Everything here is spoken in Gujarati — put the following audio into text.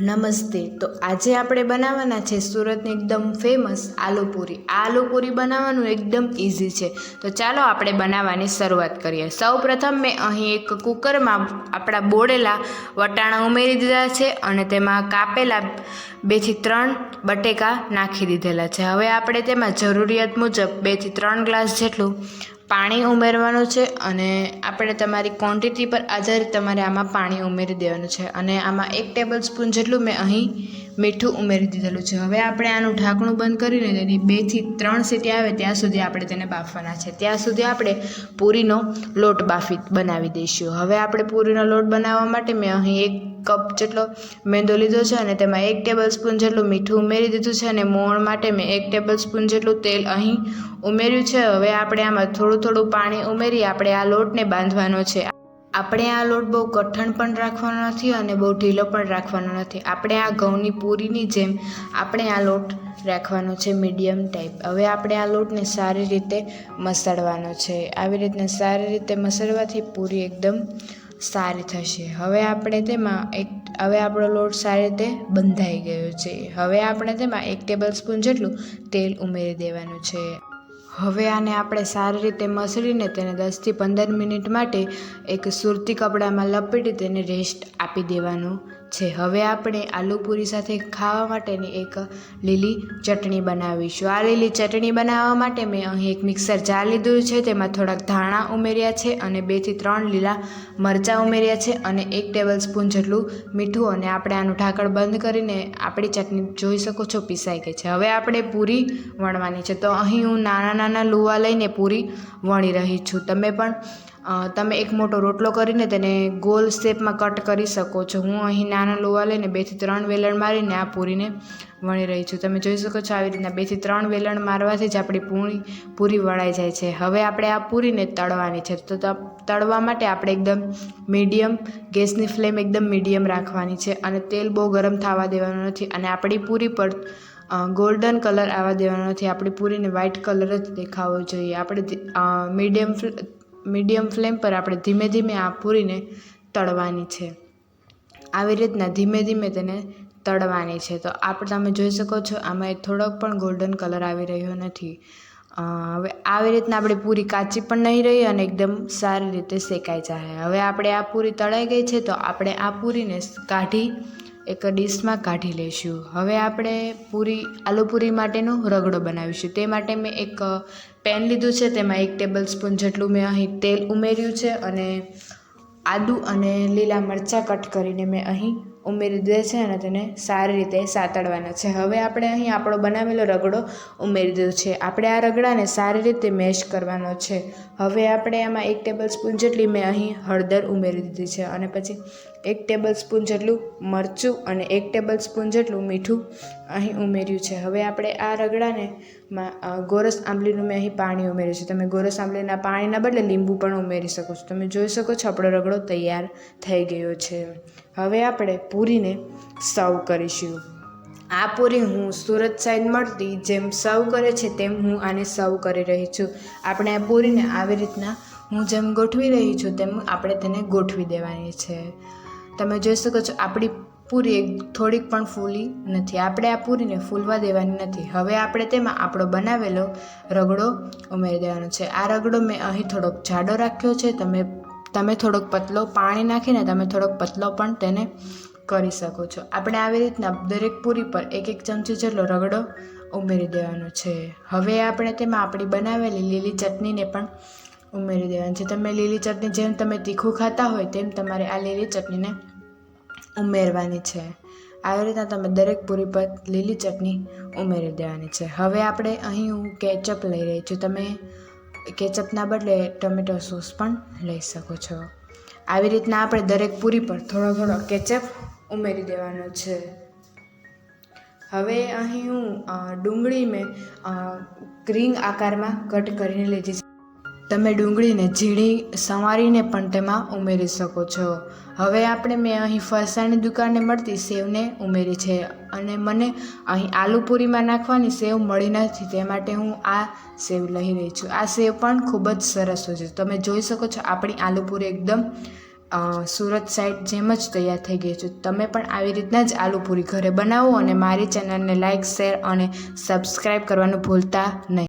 નમસ્તે. તો આજે આપણે બનાવવાના છે સુરતની એકદમ ફેમસ આલુપૂરી આ આલુપૂરી બનાવવાનું એકદમ ઇઝી છે. તો ચાલો આપણે બનાવવાની શરૂઆત કરીએ. સૌ પ્રથમ મેં અહીં એક કુકરમાં આપણા બોળેલા વટાણા ઉમેરી દીધા છે અને તેમાં કાપેલા બેથી ત્રણ બટેકા નાખી દીધેલા છે. હવે આપણે તેમાં જરૂરિયાત મુજબ બેથી ત્રણ ગ્લાસ જેટલું પાણી ઉમેરવાનું છે અને આપણે તમારી ક્વોન્ટિટી પર આધારિત તમારે આમાં પાણી ઉમેરી દેવાનું છે. અને આમાં એક ટેબલ સ્પૂન જેટલું મેં અહીં મીઠું ઉમેરી દીધેલું છે. હવે આપણે આનું ઢાંકણું બંધ કરીને તેની બેથી ત્રણ સીટી આવે ત્યાં સુધી આપણે તેને બાફવાના છે. ત્યાં સુધી આપણે પૂરીનો લોટ બાફી બનાવી દઈશું. હવે આપણે પૂરીનો લોટ બનાવવા માટે મેં અહીં એક કપ જેટલો મેંદો લીધો છે અને તેમાં એક ટેબલ સ્પૂન જેટલું મીઠું ઉમેરી દીધું છે અને મોણ માટે મેં એક ટેબલ સ્પૂન જેટલું તેલ અહીં ઉમેર્યું છે. હવે આપણે આમાં થોડું થોડું પાણી ઉમેરી આપણે આ લોટને બાંધવાનો છે. આપણે આ લોટ બહુ કઠણ પણ રાખવાનો નથી અને બહુ ઢીલો પણ રાખવાનો નથી. આપણે આ ઘઉંની પૂરીની જેમ આપણે આ લોટ રાખવાનો છે મીડિયમ ટાઈપ. હવે આપણે આ લોટને સારી રીતે મસળવાનો છે. આવી રીતને સારી રીતે મસળવાથી પૂરી એકદમ સારી થશે. હવે આપણે તેમાં એક, હવે આપણો લોટ સારી રીતે બંધાઈ ગયો છે. હવે આપણે તેમાં એક ટેબલ સ્પૂન જેટલું તેલ ઉમેરી દેવાનું છે. હવે આને આપણે સારી રીતે મસળીને તેને દસથી પંદર મિનિટ માટે એક સુરતી કપડામાં લપેટી તેને રેસ્ટ આપી દેવાનું. છે. હવે આપણે આલુ પૂરી સાથે ખાવા માટેની એક લીલી ચટણી બનાવીશું. આ લીલી ચટણી બનાવવા માટે મેં અહીં એક મિક્સર જાર લીધું છે. તેમાં થોડાક ધાણા ઉમેર્યા છે અને બેથી ત્રણ લીલા મરચાં ઉમેર્યા છે અને એક ટેબલ સ્પૂન જેટલું મીઠું અને આપણે આનું ઢાંકણ બંધ કરીને આપણી ચટણી જોઈ શકો છો પીસાઈ ગઈ છે. હવે આપણે પૂરી વણવાની છે. તો અહીં હું નાના નાના લુવા લઈને પૂરી વણી રહી છું. તમે પણ તમે એક મોટો રોટલો કરીને તેને ગોલ શેપમાં કટ કરી શકો છો. હું અહીં નાના લોવા લઈને બેથી ત્રણ વેલણ મારીને આ પૂરીને વણી રહી છું. તમે જોઈ શકો છો આવી રીતના બેથી ત્રણ વેલણ મારવાથી જ આપણી પૂરી પૂરી વળાઈ જાય છે. હવે આપણે આ પૂરીને તળવાની છે. તો તળવા માટે આપણે એકદમ મીડિયમ, ગેસની ફ્લેમ એકદમ મીડિયમ રાખવાની છે અને તેલ બહુ ગરમ થવા દેવાનું નથી અને આપણી પૂરી પર ગોલ્ડન કલર આવવા દેવાનો નથી. આપણી પૂરીને વ્હાઇટ કલર જ દેખાવો જોઈએ. આપણે મીડિયમ મીડિયમ ફ્લેમ પર આપણે ધીમે ધીમે આ પૂરીને તળવાની છે. આવી રીતના ધીમે ધીમે તેને તળવાની છે. તો આપણે તમે જોઈ શકો છો, આમાં થોડોક પણ ગોલ્ડન કલર આવી રહ્યો નથી. હવે આવી રીતના આપણી પૂરી કાચી પણ નહીં રહી અને એકદમ સારી રીતે શેકાઈ જાય હવે આપણે આ પૂરી તળાઈ ગઈ છે, તો આપણે આ પૂરીને કાઢી એક ડીશમાં કાઢી લઈશું. હવે આપણે પૂરી, આલુ પૂરી માટેનો રગડો બનાવીશું. તે માટે મેં એક પેન લીધું છે, તેમાં એક ટેબલ સ્પૂન જેટલું મેં અહીં તેલ ઉમેર્યું છે અને આદું અને લીલા મરચાં કટ કરીને મેં અહીં ઉમેરી દીધા છે અને તેને સારી રીતે સાતળવાના છે. હવે આપણે અહીં આપણો બનાવેલો રગડો ઉમેરી દીધો છે. આપણે આ રગડાને સારી રીતે મેશ કરવાનો છે. હવે આપણે આમાં એક ટેબલ સ્પૂન જેટલી મેં અહીં હળદર ઉમેરી દીધી છે અને પછી એક ટેબલ સ્પૂન જેટલું મરચું અને એક ટેબલ સ્પૂન જેટલું મીઠું અહીં ઉમેર્યું છે. હવે આપણે આ રગડાને ગોરસ આંબલીનું મેં અહીં પાણી ઉમેર્યું છે. તમે ગોરસ આંબલીના પાણીના બદલે લીંબુ પણ ઉમેરી શકો છો. તમે જોઈ શકો છો આપણો રગડો તૈયાર થઈ ગયો છે. હવે આપણે પૂરીને સર્વ કરીશું. આ પૂરી હું સુરત સાઈડ મળતી જેમ સર્વ કરે છે તેમ હું આને સર્વ કરી રહી છું. આપણે આ પૂરીને આવી રીતના હું જેમ ગોઠવી રહી છું તેમ આપણે તેને ગોઠવી દેવાની છે. તમે જોઈ શકો છો, આપણી પૂરી થોડીક પણ ફૂલી નથી. આપણે આ પૂરીને ફૂલવા દેવાની નથી. હવે આપણે તેમાં આપણો બનાવેલો રગડો ઉમેરી દેવાનો છે. આ રગડો મેં અહીં થોડોક જાડો રાખ્યો છે. તમે તમે થોડોક પતલો પાણી નાખીને તમે થોડોક પતલો પણ તેને કરી શકો છો. આપણે આવી રીતના દરેક પૂરી પર એક એક ચમચી જેટલો રગડો ઉમેરી દેવાનો છે. હવે આપણે તેમાં આપણી બનાવેલી લીલી ચટણીને પણ ઉમેરી દેવાની છે. તમે લીલી ચટણી જેમ તમે તીખું ખાતા હોય, તેમ તમારે આ લીલી ચટણીને ઉમેરવાની છે. આવી રીતના તમે દરેક પૂરી પર લીલી ચટણી ઉમેરી દેવાની છે. હવે આપણે અહીં હું કેચઅપ લઈ રહી છું. તમે કેચઅપના બદલે ટમેટો સોસ પણ લઈ શકો છો. આવી રીતના આપણે દરેક પૂરી પર થોડો થોડો કેચઅપ ઉમેરી દેવાનો છે. હવે અહીં હું ડુંગળી મેં અ, આકારમાં કટ કરીને લીધી છે તમે ડુંગળીને ઝીણી સંવારીને પણ તેમાં ઉમેરી શકો છો. હવે આપણે મેં અહીં ફરસાણની દુકાને મળતી સેવને ઉમેરી છે અને મને અહીં આલુપૂરીમાં નાખવાની સેવ મળી નથી, તે માટે હું આ સેવ લઈ રહી છું. આ સેવ પણ ખૂબ જ સરસ હોય છે. તમે જોઈ શકો છો આપણી આલુપૂરી એકદમ સુરત સાઈડ જેમ જ તૈયાર થઈ ગઈ છે. તમે પણ આવી રીતના જ આલુપૂરી ઘરે બનાવો અને મારી ચેનલને લાઇક શેર અને સબસ્ક્રાઈબ કરવાનું ભૂલતા નહીં.